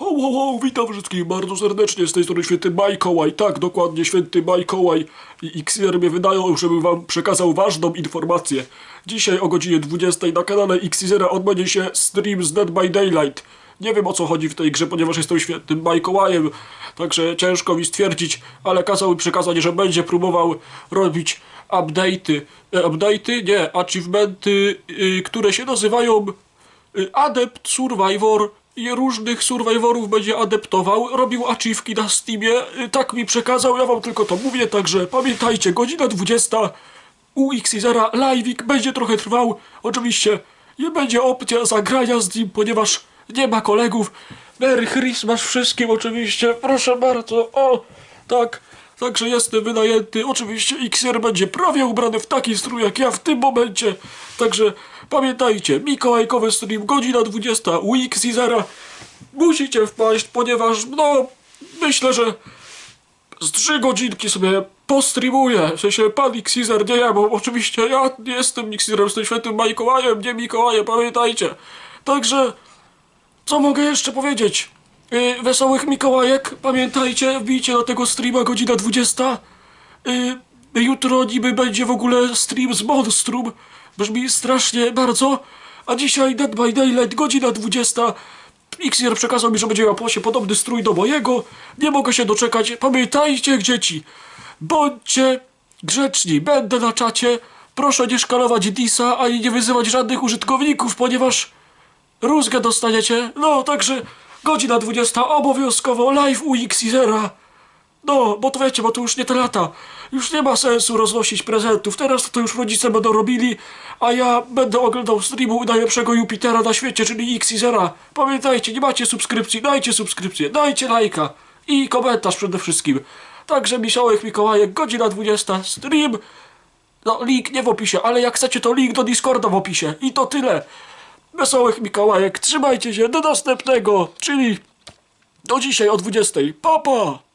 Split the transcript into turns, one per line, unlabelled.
Ho, ho, ho, witam wszystkich bardzo serdecznie, z tej strony święty Mikołaj, tak, dokładnie, święty Mikołaj i XR mnie wydają, żebym wam przekazał ważną informację. Dzisiaj o godzinie 20 na kanale XR odbędzie się stream z Dead by Daylight. Nie wiem o co chodzi w tej grze, ponieważ jestem świętym Mikołajem, także ciężko mi stwierdzić, ale kazał mi przekazać, że będzie próbował robić update'y, e, update'y, nie, achievementy, y, które się nazywają Y, Adept Survivor i różnych survivorów będzie adeptował, robił achievki na Steamie, y, tak mi przekazał, ja wam tylko to mówię, także pamiętajcie, godzina 20 u Xizera live'ik będzie trochę trwał, oczywiście nie będzie opcja zagrania z nim, ponieważ nie ma kolegów. Merry Christmas wszystkim oczywiście, proszę bardzo, o, tak. Także jestem wynajęty. Oczywiście Xer będzie prawie ubrany w taki strój jak ja w tym momencie. Także pamiętajcie, Mikołajkowy stream, godzina 20 u Xizera. Musicie wpaść, ponieważ no myślę, że z trzy godzinki sobie postreamuję. W sensie pan Xizer, nie ja, bo oczywiście ja nie jestem Xizerem, jestem świętym Mikołajem, nie Mikołajem, pamiętajcie. Także co mogę jeszcze powiedzieć? Yy, wesołych Mikołajek, pamiętajcie, wbijcie na tego streama godzina 20. Yy, jutro niby będzie w ogóle stream z Monstrum. Brzmi strasznie bardzo. A dzisiaj Dead by Daylight, godzina 20. Xer przekazał mi, że będzie miał podobny strój do mojego. Nie mogę się doczekać. Pamiętajcie, dzieci, bądźcie grzeczni. Będę na czacie. Proszę nie szkalować Disa, ani nie wyzywać żadnych użytkowników, ponieważ Rózgę dostaniecie. No, także godzina 20 obowiązkowo live u Xizera. No, bo to wiecie, bo to już nie te lata. Już nie ma sensu roznosić prezentów. Teraz to już rodzice będą robili, a ja będę oglądał streamu najlepszego Jupitera na świecie, czyli Xizera. Pamiętajcie, nie macie subskrypcji, dajcie subskrypcję, dajcie lajka i komentarz przede wszystkim. Także Mikołajek Mikołajek, godzina 20, stream. No, link nie w opisie, ale jak chcecie, to link do Discorda w opisie. I to tyle. Wesołych Mikołajek, trzymajcie się, do następnego, czyli do dzisiaj o 20. Pa, pa!